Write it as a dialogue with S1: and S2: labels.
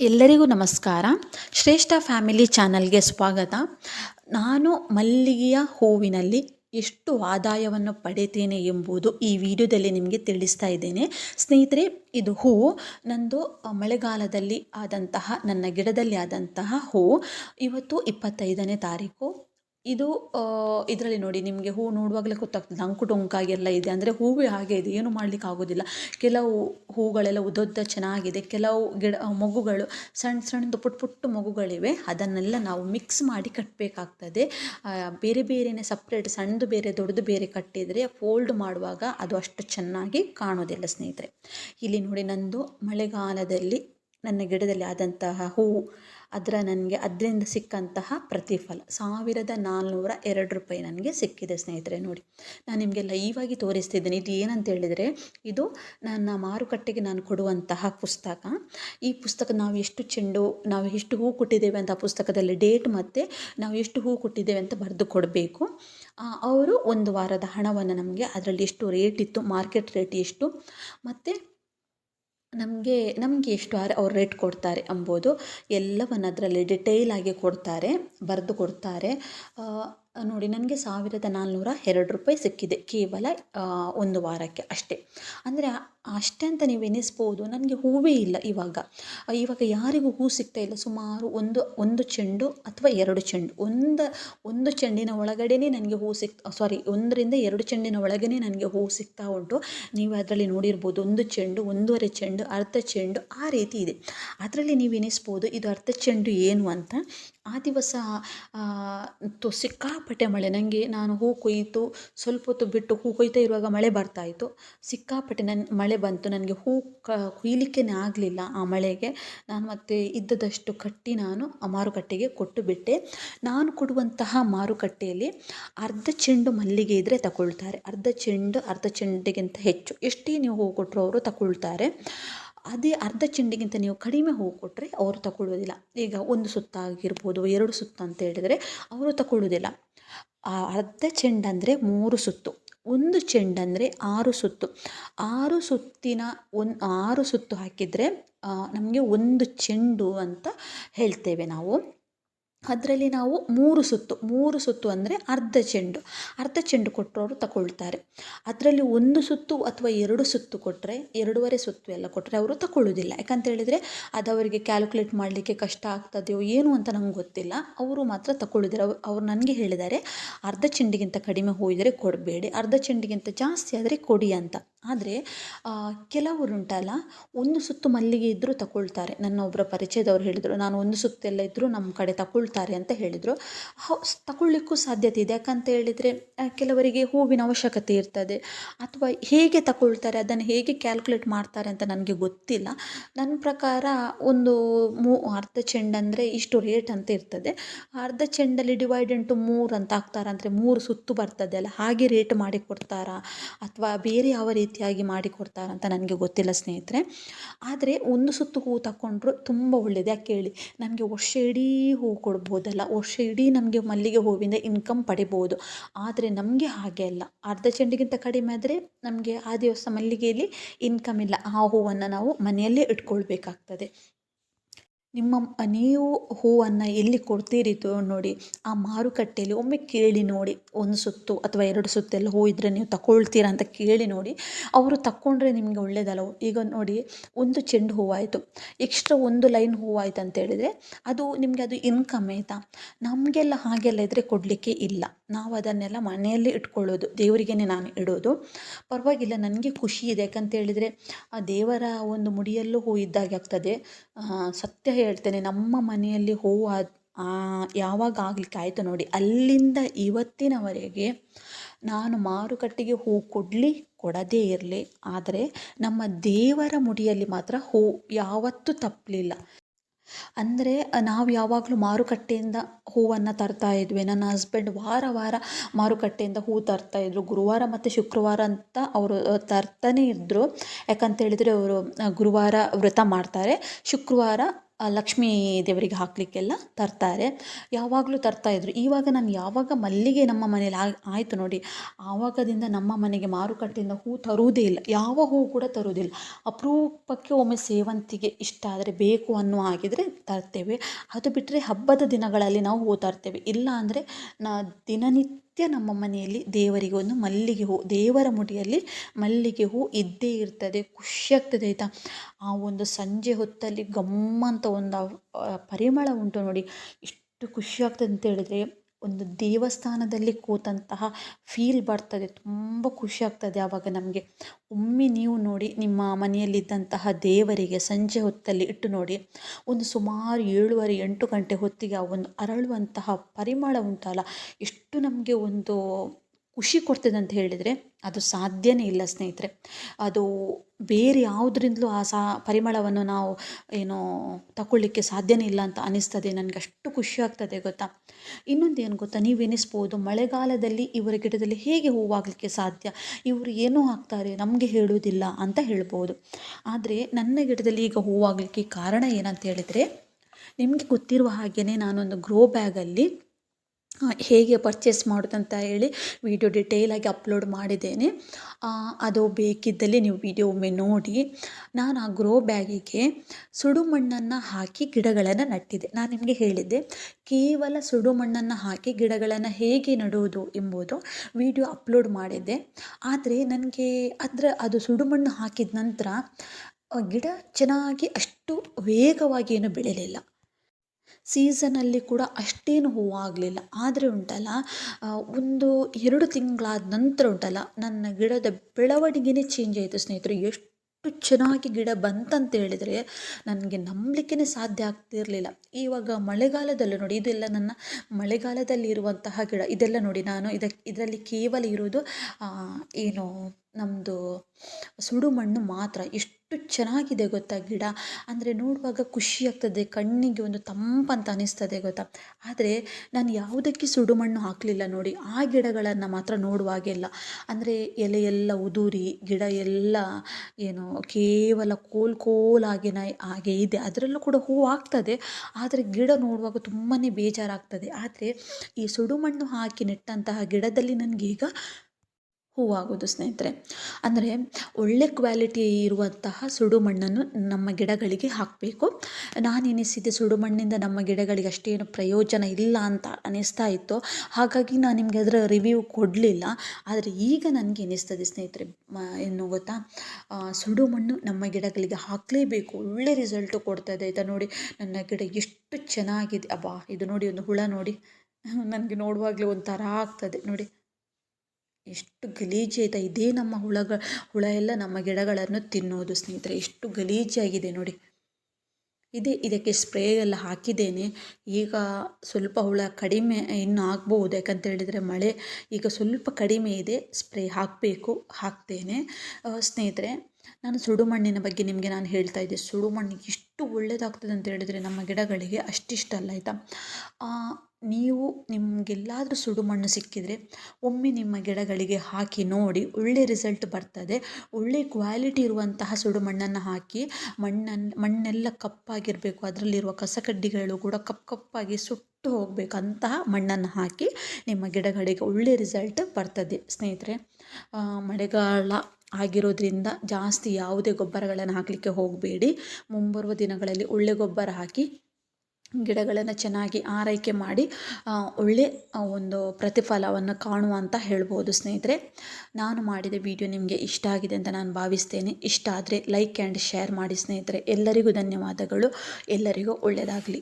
S1: ಎಲ್ಲರಿಗೂ ನಮಸ್ಕಾರ. ಶ್ರೇಷ್ಠ ಫ್ಯಾಮಿಲಿ ಚಾನಲ್ಗೆ ಸ್ವಾಗತ. ನಾನು ಮಲ್ಲಿಗೆಯ ಹೂವಿನಲ್ಲಿ ಎಷ್ಟು ಆದಾಯವನ್ನು ಪಡಿತೇನೆ ಎಂಬುದು ಈ ವಿಡಿಯೋದಲ್ಲಿ ನಿಮಗೆ ತಿಳಿಸ್ತಾ ಇದ್ದೇನೆ. ಸ್ನೇಹಿತರೆ, ಇದು ಹೂವು ನಂದು ಮಳೆಗಾಲದಲ್ಲಿ ಆದಂತಹ, ನನ್ನ ಗಿಡದಲ್ಲಿ ಆದಂತಹ ಹೂವು ಇವತ್ತು ಇಪ್ಪತ್ತೈದನೇ ತಾರೀಕು. ಇದು ಇದರಲ್ಲಿ ನೋಡಿ, ನಿಮಗೆ ಹೂ ನೋಡುವಾಗಲೇ ಗೊತ್ತಾಗ್ತದೆ. ಅಂಕು ಡೊಂಕಾಗೆಲ್ಲ ಇದೆ. ಅಂದರೆ ಹೂವೇ ಹಾಗೆ ಇದೆ. ಏನು ಮಾಡಲಿಕ್ಕೆ ಆಗೋದಿಲ್ಲ. ಕೆಲವು ಹೂಗಳೆಲ್ಲ ಉದ್ದ ಚೆನ್ನಾಗಿದೆ. ಕೆಲವು ಗಿಡ ಮೊಗ್ಗುಗಳು ಸಣ್ಣ ಸಣ್ಣದು ಪುಟ್ಟ ಪುಟ್ಟ ಮೊಗ್ಗುಗಳಿವೆ ಅದನ್ನೆಲ್ಲ ನಾವು ಮಿಕ್ಸ್ ಮಾಡಿ ಕಟ್ಟಬೇಕಾಗ್ತದೆ ಬೇರೆ ಬೇರೆಯೇ ಸಪ್ರೇಟ್ ಸಣ್ಣದು ಬೇರೆ, ದೊಡ್ಡದು ಬೇರೆ ಕಟ್ಟಿದರೆ ಫೋಲ್ಡ್ ಮಾಡುವಾಗ ಅದು ಅಷ್ಟು ಚೆನ್ನಾಗಿ ಕಾಣೋದಿಲ್ಲ ಸ್ನೇಹಿತರೆ. ಇಲ್ಲಿ ನೋಡಿ, ನಂದು ಮಳೆಗಾಲದಲ್ಲಿ, ನನ್ನ ಗಿಡದಲ್ಲಿ ಆದಂತಹ ಹೂವು ಅದರ ನನಗೆ ಅದರಿಂದ ಸಿಕ್ಕಂತಹ ಪ್ರತಿಫಲ. ಸಾವಿರದ ನಾಲ್ನೂರ ಎರಡು ರೂಪಾಯಿ ನನಗೆ ಸಿಕ್ಕಿದೆ ಸ್ನೇಹಿತರೆ, ನೋಡಿ. ನಾನು ನಿಮಗೆ ಲೈವಾಗಿ ತೋರಿಸ್ತಿದ್ದೀನಿ. ಇದು ಏನಂತ ಹೇಳಿದರೆ, ಇದು ನನ್ನ ಮಾರುಕಟ್ಟೆಗೆ ನಾನು ಕೊಡುವಂತಹ ಪುಸ್ತಕ. ಈ ಪುಸ್ತಕ ನಾವು ಎಷ್ಟು ಚೆಂಡು, ನಾವು ಎಷ್ಟು ಹೂ ಕೊಟ್ಟಿದ್ದೇವೆ ಅಂತ ಪುಸ್ತಕದಲ್ಲಿ ಡೇಟ್ ಮತ್ತು ನಾವು ಎಷ್ಟು ಹೂ ಕೊಟ್ಟಿದ್ದೇವೆ ಅಂತ ಬರೆದು ಕೊಡಬೇಕು. ಅವರು ಒಂದು ವಾರದ ಹಣವನ್ನು ನಮಗೆ ಅದರಲ್ಲಿ ಎಷ್ಟು ರೇಟ್ ಇತ್ತು ಮಾರ್ಕೆಟ್ ರೇಟ್ ಎಷ್ಟು, ಮತ್ತು ನಮಗೆ ನಮಗೆ ಎಷ್ಟು ಆರ್, ಅವ್ರು ರೇಟ್ ಕೊಡ್ತಾರೆ ಅಂಬೋದು. ಎಲ್ಲವನ್ನು ಅದರಲ್ಲಿ ಡಿಟೇಲ್ ಆಗಿ ಕೊಡ್ತಾರೆ, ಬರೆದು ಕೊಡ್ತಾರೆ. ನೋಡಿ, ನನಗೆ ಸಾವಿರದ ನಾಲ್ನೂರ ಎರಡು ರೂಪಾಯಿ ಸಿಕ್ಕಿದೆ ಕೇವಲ ಒಂದು ವಾರಕ್ಕೆ ಅಷ್ಟೇ. ಅಂದರೆ ಅಷ್ಟೇ ಅಂತ ನೀವು ಎನಿಸ್ಬೋದು. ನನಗೆ ಹೂವೇ ಇಲ್ಲ ಇವಾಗ. ಇವಾಗ ಯಾರಿಗೂ ಹೂ ಸಿಗ್ತಾ ಇಲ್ಲ. ಸುಮಾರು ಒಂದು ಒಂದು ಚೆಂಡು ಅಥವಾ ಎರಡು ಚೆಂಡು. ಒಂದು ಒಂದು ಚೆಂಡಿನ ಒಳಗಡೆನೇ ನನಗೆ ಹೂ ಸಿಕ್ ಸಾರಿ ಒಂದರಿಂದ ಎರಡು ಚೆಂಡಿನ ಒಳಗೇ ನನಗೆ ಹೂ ಸಿಗ್ತಾ ಉಂಟು. ನೀವು ಅದರಲ್ಲಿ ನೋಡಿರ್ಬೋದು. ಒಂದು ಚೆಂಡು, ಒಂದೂವರೆ ಚೆಂಡು, ಅರ್ಧ ಚೆಂಡು ಆ ರೀತಿ ಇದೆ. ಅದರಲ್ಲಿ ನೀವು ಎನಿಸ್ಬೋದು. ಇದು ಅರ್ಧ ಚೆಂಡು ಏನು ಅಂತ. ಆ ದಿವಸ ಸಿಕ್ಕಾಪಟ್ಟೆ ಮಳೆ. ನನಗೆ ನಾನು ಹೂ ಕೊಯ್ತು. ಸ್ವಲ್ಪ ಹೊತ್ತು ಬಿಟ್ಟು ಹೂ ಕೊಯ್ತಾ ಇರುವಾಗ ಮಳೆ ಬರ್ತಾಯಿತ್ತು ಸಿಕ್ಕಾಪಟ್ಟೆ ನನ್ನ ಮಳೆ ಬಂತು, ನನಗೆ ಹೂ ಕ ಕೊಯ್ಲಿಕ್ಕೇ ಆಗಲಿಲ್ಲ ಆ ಮಳೆಗೆ. ನಾನು ಮತ್ತೆ ಇದ್ದದಷ್ಟು ಕಟ್ಟಿ ನಾನು ಆ ಮಾರುಕಟ್ಟೆಗೆ ಕೊಟ್ಟು ಬಿಟ್ಟೆ. ನಾನು ಕೊಡುವಂತಹ ಮಾರುಕಟ್ಟೆಯಲ್ಲಿ ಅರ್ಧ ಚೆಂಡು ಮಲ್ಲಿಗೆ ಇದ್ದರೆ ತಗೊಳ್ತಾರೆ. ಅರ್ಧ ಚೆಂಡು, ಅರ್ಧ ಚೆಂಡಿಗಿಂತ ಹೆಚ್ಚು. ಎಷ್ಟೇ ನೀವು ಹೂ ಕೊಟ್ಟರು ಅವರು ತಗೊಳ್ತಾರೆ. ಅದೇ ಅರ್ಧ ಚೆಂಡಿಗಿಂತ ನೀವು ಕಡಿಮೆ ಹೂ ಕೊಟ್ಟರೆ ಅವರು ತಗೊಳ್ಳೋದಿಲ್ಲ. ಈಗ ಒಂದು ಸುತ್ತ ಆಗಿರ್ಬೋದು ಎರಡು ಸುತ್ತು ಅಂತ ಹೇಳಿದರೆ ಅವರು ತಗೊಳ್ಳೋದಿಲ್ಲ. ಆ ಅರ್ಧ ಚೆಂಡಂದರೆ ಮೂರು ಸುತ್ತು. ಒಂದು ಚೆಂಡಂದರೆ ಆರು ಸುತ್ತು. ಆರು ಸುತ್ತಿನ ಒಂದು ಆರು ಸುತ್ತು ಹಾಕಿದರೆ ನಮಗೆ ಒಂದು ಚೆಂಡು ಅಂತ ಹೇಳ್ತೇವೆ ನಾವು. ಅದರಲ್ಲಿ ನಾವು ಮೂರು ಸುತ್ತು ಮೂರು ಸುತ್ತು ಅಂದರೆ ಅರ್ಧ ಚೆಂಡು ಅರ್ಧ ಚೆಂಡು ಕೊಟ್ಟರು ತಗೊಳ್ತಾರೆ. ಅದರಲ್ಲಿ ಒಂದು ಸುತ್ತು ಅಥವಾ ಎರಡು ಸುತ್ತು ಕೊಟ್ಟರೆ ಎರಡೂವರೆ ಸುತ್ತು ಎಲ್ಲ ಕೊಟ್ಟರೆ ಅವರು ತಗೊಳ್ಳೋದಿಲ್ಲ ಯಾಕಂತ ಹೇಳಿದರೆ ಅದು ಅವರಿಗೆ ಕ್ಯಾಲ್ಕುಲೇಟ್ ಮಾಡಲಿಕ್ಕೆ ಕಷ್ಟ ಆಗ್ತದೆಯೋ ಏನು ಅಂತ ನಂಗೆ ಗೊತ್ತಿಲ್ಲ. ಅವರು ಮಾತ್ರ ತಗೊಳ್ಳೋದಿಲ್ಲ. ಅವ್ರು ನನಗೆ ಹೇಳಿದ್ದಾರೆ, ಅರ್ಧ ಚೆಂಡಿಗಿಂತ ಕಡಿಮೆ ಹೋಗಿದರೆ ಕೊಡಬೇಡಿ, ಅರ್ಧ ಚೆಂಡಿಗಿಂತ ಜಾಸ್ತಿ ಆದರೆ ಕೊಡಿ ಅಂತ. ಆದರೆ ಕೆಲವರುಂಟಲ್ಲ, ಒಂದು ಸುತ್ತು ಮಲ್ಲಿಗೆ ಇದ್ದರೂ ತಗೊಳ್ತಾರೆ ನನ್ನ ಒಬ್ಬರ ಪರಿಚಯದವ್ರು ಹೇಳಿದರು, ನಾನು ಒಂದು ಸುತ್ತೆಲ್ಲ ಇದ್ದರೂ ನಮ್ಮ ಕಡೆ ತಗೊಳ್ತಾರೆ ಅಂತ ಹೇಳಿದರು. ಹೌ ತಗೊಳ್ಳಿಕ್ಕೂ ಸಾಧ್ಯತೆ ಇದೆ. ಯಾಕಂತ ಹೇಳಿದರೆ ಕೆಲವರಿಗೆ ಹೂವಿನ ಅವಶ್ಯಕತೆ ಇರ್ತದೆ. ಅಥವಾ ಹೇಗೆ ತಗೊಳ್ತಾರೆ ಅದನ್ನು ಹೇಗೆ ಕ್ಯಾಲ್ಕುಲೇಟ್ ಮಾಡ್ತಾರೆ ಅಂತ ನನಗೆ ಗೊತ್ತಿಲ್ಲ. ನನ್ನ ಪ್ರಕಾರ, ಒಂದು ಮೂ, ಅರ್ಧ ಚೆಂಡಂದರೆ ಇಷ್ಟು ರೇಟ್ ಅಂತ ಇರ್ತದೆ. ಅರ್ಧ ಚೆಂಡಲ್ಲಿ ಡಿವೈಡ್ ಇಂಟು ಮೂರು ಅಂತ ಅಂದರೆ ಮೂರು ಸುತ್ತು ಬರ್ತದೆ ಅಲ್ಲ? ಹಾಗೆ ರೇಟ್ ಮಾಡಿ ಕೊಡ್ತಾರಾ? ಅಥವಾ ಬೇರೆ ಯಾವ ರೀತಿ ರೀತಿಯಾಗಿ ಮಾಡಿಕೊಡ್ತಾರಂತ ನನಗೆ ಗೊತ್ತಿಲ್ಲ ಸ್ನೇಹಿತರೆ. ಆದರೆ ಒಂದು ಸುತ್ತು ಹೂ ತಗೊಂಡ್ರು ತುಂಬ ಒಳ್ಳೆಯದು ಯಾಕೆ ಹೇಳಿ? ನಮಗೆ ವರ್ಷ ಇಡೀ ಹೂವು ಕೊಡ್ಬೋದಲ್ಲ. ವರ್ಷ ಇಡೀ ನಮಗೆ ಮಲ್ಲಿಗೆ ಹೂವಿಂದ ಇನ್ಕಮ್ ಪಡಿಬೋದು. ಆದರೆ ನಮಗೆ ಹಾಗೆ ಅಲ್ಲ. ಅರ್ಧ ಚೆಂಡಿಗಿಂತ ಕಡಿಮೆ ಆದರೆ ನಮಗೆ ಆ ದಿವಸ ಮಲ್ಲಿಗೆಯಲ್ಲಿ ಇನ್ಕಮ್ ಇಲ್ಲ. ಆ ಹೂವನ್ನು ನಾವು ಮನೆಯಲ್ಲೇ ಇಟ್ಕೊಳ್ಬೇಕಾಗ್ತದೆ. ನಿಮ್ಮ ನೀವು ಹೂವನ್ನು ಎಲ್ಲಿ ಕೊಡ್ತೀರಿ ನೋಡಿ, ಆ ಮಾರುಕಟ್ಟೆಯಲ್ಲಿ ಒಮ್ಮೆ ಕೇಳಿ ನೋಡಿ, ಒಂದು ಸುತ್ತು ಅಥವಾ ಎರಡು ಸುತ್ತೆಲ್ಲ ಹೂ ಇದ್ದರೆ ನೀವು ತಗೊಳ್ತೀರಾ ಅಂತ ಕೇಳಿ ನೋಡಿ, ಅವರು ತಗೊಂಡ್ರೆ ನಿಮಗೆ ಒಳ್ಳೆಯದಲ್ಲ ಈಗ ನೋಡಿ, ಒಂದು ಚೆಂಡು ಹೂವಾಯಿತು. ಎಕ್ಸ್ಟ್ರಾ ಒಂದು ಲೈನ್ ಹೂವಾಯ್ತು ಅಂತ ಹೇಳಿದರೆ, ಅದು ನಿಮಗೆ ಅದು ಇನ್ಕಮ್ ಆಯಿತಾ? ನಮಗೆಲ್ಲ ಹಾಗೆಲ್ಲ ಇದ್ದರೆ ಕೊಡಲಿಕ್ಕೆ ಇಲ್ಲ. ನಾವು ಅದನ್ನೆಲ್ಲ ಮನೆಯಲ್ಲೇ ಇಟ್ಕೊಳ್ಳೋದು ದೇವರಿಗೇ ನಾನು ಇಡೋದು. ಪರವಾಗಿಲ್ಲ, ನನಗೆ ಖುಷಿ ಇದೆ. ಯಾಕಂತ ಹೇಳಿದರೆ, ಆ ದೇವರ ಒಂದು ಮುಡಿಯಲ್ಲೂ ಹೂ ಇದ್ದಾಗೆ ಆಗ್ತದೆ. ಸತ್ಯ ಹೇಳ್ತೇನೆ, ನಮ್ಮ ಮನೆಯಲ್ಲಿ ಹೂವು ಯಾವಾಗ ಆಗಲಿಕ್ಕೆ ಆಯಿತು ನೋಡಿ, ಅಲ್ಲಿಂದ ಇವತ್ತಿನವರೆಗೆ ನಾನು ಮಾರುಕಟ್ಟೆಗೆ ಹೂ ಕೊಡಲಿ, ಕೊಡದೇ ಇರಲಿ, ಆದರೆ ನಮ್ಮ ದೇವರ ಮುಡಿಯಲ್ಲಿ ಮಾತ್ರ ಹೂ ಯಾವತ್ತೂ ತಪ್ಪಲಿಲ್ಲ. ಅಂದರೆ ನಾವು ಯಾವಾಗಲೂ ಮಾರುಕಟ್ಟೆಯಿಂದ ಹೂವನ್ನು ತರ್ತಾ ಇದ್ವಿ. ನನ್ನ ಹಸ್ಬೆಂಡ್ ವಾರ ವಾರ ಮಾರುಕಟ್ಟೆಯಿಂದ ಹೂ ತರ್ತಾ ಇದ್ರು. ಗುರುವಾರ ಮತ್ತು ಶುಕ್ರವಾರ ಅಂತ ಅವರು ತರ್ತಾನೆ ಇದ್ದರು ಯಾಕಂತ ಹೇಳಿದರೆ ಅವರು ಗುರುವಾರ ವ್ರತ ಮಾಡ್ತಾರೆ. ಶುಕ್ರವಾರ ಲಕ್ಷ್ಮೀ ದೇವರಿಗೆ ಹಾಕಲಿಕ್ಕೆಲ್ಲ ತರ್ತಾರೆ. ಯಾವಾಗಲೂ ತರ್ತಾಯಿದ್ರು ಇವಾಗ ನಾನು ಯಾವಾಗ ಮಲ್ಲಿಗೆ ನಮ್ಮ ಮನೇಲಿ ಆಯಿತು ನೋಡಿ. ಆವಾಗದಿಂದ ನಮ್ಮ ಮನೆಗೆ ಮಾರುಕಟ್ಟೆಯಿಂದ ಹೂ ತರುವುದೇ ಇಲ್ಲ. ಯಾವ ಹೂ ಕೂಡ ತರುವುದಿಲ್ಲ ಅಪರೂಪಕ್ಕೆ ಒಮ್ಮೆ ಸೇವಂತಿಗೆ ಇಷ್ಟ ಆದರೆ ಬೇಕು ಅನ್ನೋ ಆಗಿದರೆ ತರ್ತೇವೆ. ಅದು ಬಿಟ್ಟರೆ ಹಬ್ಬದ ದಿನಗಳಲ್ಲಿ ನಾವು ಹೂ ತರ್ತೇವೆ. ಇಲ್ಲ ಅಂದರೆ ನಾ ದಿನನಿತ್ಯ ನಮ್ಮ ಮನೆಯಲ್ಲಿ ದೇವರಿಗೆ ಒಂದು ಮಲ್ಲಿಗೆ ಹೂ, ದೇವರ ಮುಡಿಯಲ್ಲಿ ಮಲ್ಲಿಗೆ ಹೂ ಇದ್ದೇ ಇರ್ತದೆ, ಖುಷಿಯಾಗ್ತದೆ ಆಯಿತಾ? ಆ ಒಂದು ಸಂಜೆ ಹೊತ್ತಲ್ಲಿ ಗಮ್ಮಂತ ಒಂದು ಪರಿಮಳ ಉಂಟು ನೋಡಿ, ಎಷ್ಟು ಖುಷಿಯಾಗ್ತದೆ ಅಂತ ಹೇಳಿದರೆ ಒಂದು ದೇವಸ್ಥಾನದಲ್ಲಿ ಕೂತಂತಹ ಫೀಲ್ ಬರ್ತದೆ. ತುಂಬ ಖುಷಿ ಆಗ್ತದೆ ಆವಾಗ ನಮಗೆ. ಒಮ್ಮೆ ನೀವು ನೋಡಿ ನಿಮ್ಮ ಮನೆಯಲ್ಲಿದ್ದಂತಹ ದೇವರಿಗೆ ಸಂಜೆ ಹೊತ್ತಲ್ಲಿ ಇಟ್ಟು ನೋಡಿ, ಒಂದು ಸುಮಾರು ಏಳುವರೆ ಎಂಟು ಗಂಟೆ ಹೊತ್ತಿಗೆ ಆ ಒಂದು ಅರಳುವಂತಹ ಪರಿಮಳ ಉಂಟಲ್ಲ, ಎಷ್ಟು ನಮಗೆ ಒಂದು ಖುಷಿ ಕೊಡ್ತದೆ ಅಂತ ಹೇಳಿದರೆ ಅದು ಸಾಧ್ಯನೇ ಇಲ್ಲ ಸ್ನೇಹಿತರೆ. ಅದು ಬೇರೆ ಯಾವುದರಿಂದಲೂ ಆ ಸಾ, ಪರಿಮಳವನ್ನು ನಾವು ಏನು ತಗೊಳ್ಳಿಕ್ಕೆ ಸಾಧ್ಯನೇ ಇಲ್ಲ ಅಂತ ಅನಿಸ್ತದೆ. ನನಗೆ ಅಷ್ಟು ಖುಷಿ ಆಗ್ತದೆ ಗೊತ್ತಾ? ಇನ್ನೊಂದು ಏನು ಗೊತ್ತಾ? ನೀವು ಎನಿಸ್ಬೋದು ಮಳೆಗಾಲದಲ್ಲಿ ಇವರ ಗಿಡದಲ್ಲಿ ಹೇಗೆ ಹೂವಾಗಲಿಕ್ಕೆ ಸಾಧ್ಯ? ಇವರು ಏನೂ ಹಾಕ್ತಾರೆ, ನಮಗೆ ಹೇಳುವುದಿಲ್ಲ ಅಂತ ಹೇಳ್ಬೋದು. ಆದರೆ ನನ್ನ ಗಿಡದಲ್ಲಿ ಈಗ ಹೂವಾಗಲಿಕ್ಕೆ ಕಾರಣ ಏನಂತ ಹೇಳಿದರೆ, ನಿಮಗೆ ಗೊತ್ತಿರುವ ಹಾಗೆಯೇ ನಾನೊಂದು ಗ್ರೋ ಬ್ಯಾಗಲ್ಲಿ ಹೇಗೆ ಪರ್ಚೇಸ್ ಮಾಡೋದಂತ ಹೇಳಿ ವಿಡಿಯೋ ಡಿಟೇಲಾಗಿ ಅಪ್ಲೋಡ್ ಮಾಡಿದ್ದೇನೆ. ಅದು ಬೇಕಿದ್ದಲ್ಲಿ ನೀವು ವಿಡಿಯೋ ಒಮ್ಮೆ ನೋಡಿ. ನಾನು ಆ ಗ್ರೋ ಬ್ಯಾಗಿಗೆ ಸುಡು ಮಣ್ಣನ್ನು ಹಾಕಿ ಗಿಡಗಳನ್ನು ನಟ್ಟಿದೆ ನಾನು ನಿಮಗೆ ಹೇಳಿದ್ದೆ, ಕೇವಲ ಸುಡು ಮಣ್ಣನ್ನು ಹಾಕಿ ಗಿಡಗಳನ್ನು ಹೇಗೆ ನೆಡುವುದು ಎಂಬುದು ವಿಡಿಯೋ ಅಪ್ಲೋಡ್ ಮಾಡಿದ್ದೆ. ಆದರೆ ನನಗೆ ಅದರ, ಅದು ಸುಡು ಮಣ್ಣು ಹಾಕಿದ ನಂತರ ಗಿಡ ಚೆನ್ನಾಗಿ ಅಷ್ಟು ವೇಗವಾಗಿ ಏನು ಬೆಳೆಯಲಿಲ್ಲ ಸೀಸನಲ್ಲಿ ಕೂಡ ಅಷ್ಟೇನು ಹೂವಾಗಲಿಲ್ಲ ಆದರೆ ಉಂಟಲ್ಲ ಒಂದು ಎರಡು ತಿಂಗಳಾದ ನಂತರ ಉಂಟಲ್ಲ, ನನ್ನ ಗಿಡದ ಬೆಳವಣಿಗೆನೇ ಚೇಂಜ್ ಆಯಿತು ಸ್ನೇಹಿತರೆ. ಎಷ್ಟು ಚೆನ್ನಾಗಿ ಗಿಡ ಬಂತಂತ ಹೇಳಿದರೆ ನನಗೆ ನಂಬಲಿಕ್ಕೇ ಸಾಧ್ಯ ಆಗ್ತಿರಲಿಲ್ಲ. ಇವಾಗ ಮಳೆಗಾಲದಲ್ಲೂ ನೋಡಿ, ಇದೆಲ್ಲ ನನ್ನ ಮಳೆಗಾಲದಲ್ಲಿ ಇರುವಂತಹ ಗಿಡ, ಇದೆಲ್ಲ ನೋಡಿ ನಾನು ಇದಕ್ಕೆ ಇದರಲ್ಲಿ ಕೇವಲ ಇರೋದು ಏನು ನಮ್ಮದು ಸುಡು ಮಣ್ಣು ಮಾತ್ರ ಎಷ್ಟು ಚೆನ್ನಾಗಿದೆ ಗೊತ್ತಾ ಗಿಡ? ಅಂದರೆ ನೋಡುವಾಗ ಖುಷಿ ಆಗ್ತದೆ, ಕಣ್ಣಿಗೆ ಒಂದು ತಂಪಂತ ಅನಿಸ್ತದೆ ಗೊತ್ತಾ? ಆದರೆ ನಾನು ಯಾವುದಕ್ಕೆ ಸುಡು ಮಣ್ಣು ಹಾಕಲಿಲ್ಲ ನೋಡಿ, ಆ ಗಿಡಗಳನ್ನು ಮಾತ್ರ ನೋಡುವಾಗೆಲ್ಲ ಅಂದರೆ ಎಲೆ ಎಲ್ಲ ಉದುರಿ, ಗಿಡ ಎಲ್ಲ ಏನು ಕೇವಲ ಕೋಲ್ ಕೋಲಾಗಿನ ಹಾಗೆ ಇದೆ. ಅದರಲ್ಲೂ ಕೂಡ ಹೂವು ಆಗ್ತದೆ, ಆದರೆ ಗಿಡ ನೋಡುವಾಗ ತುಂಬಾ ಬೇಜಾರಾಗ್ತದೆ. ಆದರೆ ಈ ಸುಡು ಮಣ್ಣು ಹಾಕಿ ನೆಟ್ಟಂತಹ ಗಿಡದಲ್ಲಿ ನನಗೀಗ ಹೂವಾಗೋದು ಸ್ನೇಹಿತರೆ. ಅಂದರೆ ಒಳ್ಳೆ ಕ್ವಾಲಿಟಿ ಇರುವಂತಹ ಸುಡು ಮಣ್ಣನ್ನು ನಮ್ಮ ಗಿಡಗಳಿಗೆ ಹಾಕಬೇಕು. ನಾನು ಎನಿಸಿದೆ ಸುಡು ಮಣ್ಣಿಂದ ನಮ್ಮ ಗಿಡಗಳಿಗೆ ಅಷ್ಟೇನು ಪ್ರಯೋಜನ ಇಲ್ಲ ಅಂತ ಅನ್ನಿಸ್ತಾ ಇತ್ತು. ಹಾಗಾಗಿ ನಾನು ನಿಮಗೆ ಅದರ ರಿವ್ಯೂ ಕೊಡಲಿಲ್ಲ. ಆದರೆ ಈಗ ನನಗೆ ಎನಿಸ್ತದೆ ಸ್ನೇಹಿತರೆ ಏನು ಗೊತ್ತಾ? ಸುಡು ಮಣ್ಣು ನಮ್ಮ ಗಿಡಗಳಿಗೆ ಹಾಕಲೇಬೇಕು. ಒಳ್ಳೆ ರಿಸಲ್ಟು ಕೊಡ್ತದೆ ಆಯಿತಾ ನೋಡಿ ನನ್ನ ಗಿಡ ಎಷ್ಟು ಚೆನ್ನಾಗಿದೆ. ಅಬ್ಬಾ, ಇದು ನೋಡಿ ಒಂದು ಹುಳ ನೋಡಿ. ನನಗೆ ನೋಡುವಾಗಲೇ ಒಂಥರ ಆಗ್ತದೆ. ನೋಡಿ. ಎಷ್ಟು ಗಲೀಜು ಆಯ್ತಾ ಇದೇ ನಮ್ಮ ಹುಳಗ ಹುಳ ಎಲ್ಲ ನಮ್ಮ ಗಿಡಗಳನ್ನು ತಿನ್ನೋದು ಸ್ನೇಹಿತರೆ. ಎಷ್ಟು ಗಲೀಜಾಗಿದೆ ನೋಡಿ. ಇದೆ, ಇದಕ್ಕೆ ಸ್ಪ್ರೇ ಎಲ್ಲ ಹಾಕಿದ್ದೇನೆ. ಈಗ ಸ್ವಲ್ಪ ಹುಳ ಕಡಿಮೆ ಇನ್ನು ಆಗ್ಬೋದು. ಯಾಕಂತ ಹೇಳಿದರೆ ಮಳೆ ಈಗ ಸ್ವಲ್ಪ ಕಡಿಮೆ ಇದೆ. ಸ್ಪ್ರೇ ಹಾಕಬೇಕು, ಹಾಕ್ತೇನೆ. ಸ್ನೇಹಿತರೆ, ನಾನು ಸುಡು ಮಣ್ಣಿನ ಬಗ್ಗೆ ನಿಮಗೆ ನಾನು ಹೇಳ್ತಾ ಇದ್ದೆ. ಸುಡು ಮಣ್ಣು ಎಷ್ಟು ಒಳ್ಳೆಯದಾಗ್ತದೆ ಅಂತ ಹೇಳಿದರೆ ನಮ್ಮ ಗಿಡಗಳಿಗೆ ಅಷ್ಟಿಷ್ಟಲ್ಲ, ಆಯಿತಾ? ನೀವು ನಿಮಗೆಲ್ಲಾದರೂ ಸುಡು ಮಣ್ಣು ಸಿಕ್ಕಿದರೆ ಒಮ್ಮೆ ನಿಮ್ಮ ಗಿಡಗಳಿಗೆ ಹಾಕಿ ನೋಡಿ ಒಳ್ಳೆ ರಿಸಲ್ಟ್ ಬರ್ತದೆ. ಒಳ್ಳೆ ಕ್ವಾಲಿಟಿ ಇರುವಂತಹ ಸುಡು ಮಣ್ಣನ್ನು ಹಾಕಿ ಮಣ್ಣನ್ನು ಮಣ್ಣೆಲ್ಲ ಕಪ್ಪಾಗಿರಬೇಕು. ಅದರಲ್ಲಿರುವ ಕಸಕಡ್ಡಿಗಳು ಕೂಡ ಕಪ್ಪು ಕಪ್ಪಾಗಿ ಸುಟ್ಟು ಹೋಗಬೇಕು ಅಂತಹ ಮಣ್ಣನ್ನು ಹಾಕಿ ನಿಮ್ಮ ಗಿಡಗಳಿಗೆ ಒಳ್ಳೆ ರಿಸಲ್ಟ್ ಬರ್ತದೆ. ಸ್ನೇಹಿತರೆ ಮಳೆಗಾಲ ಆಗಿರೋದ್ರಿಂದ ಜಾಸ್ತಿ ಯಾವುದೇ ಗೊಬ್ಬರಗಳನ್ನು ಹಾಕಲಿಕ್ಕೆ ಹೋಗಬೇಡಿ. ಮುಂಬರುವ ದಿನಗಳಲ್ಲಿ ಒಳ್ಳೆ ಗೊಬ್ಬರ ಹಾಕಿ ಗಿಡಗಳನ್ನು ಚೆನ್ನಾಗಿ ಆರೈಕೆ ಮಾಡಿ ಒಳ್ಳೆ ಒಂದು ಪ್ರತಿಫಲವನ್ನು ಕಾಣುವ ಅಂತ ಹೇಳ್ಬೋದು ಸ್ನೇಹಿತರೆ. ನಾನು ಮಾಡಿದ ವಿಡಿಯೋ ನಿಮಗೆ ಇಷ್ಟ ಆಗಿದೆ ಅಂತ ನಾನು ಭಾವಿಸ್ತೇನೆ. ಇಷ್ಟ ಆದರೆ ಲೈಕ್ ಆ್ಯಂಡ್ ಶೇರ್ ಮಾಡಿ ಸ್ನೇಹಿತರೆ. ಎಲ್ಲರಿಗೂ ಧನ್ಯವಾದಗಳು. ಎಲ್ಲರಿಗೂ ಒಳ್ಳೆಯದಾಗಲಿ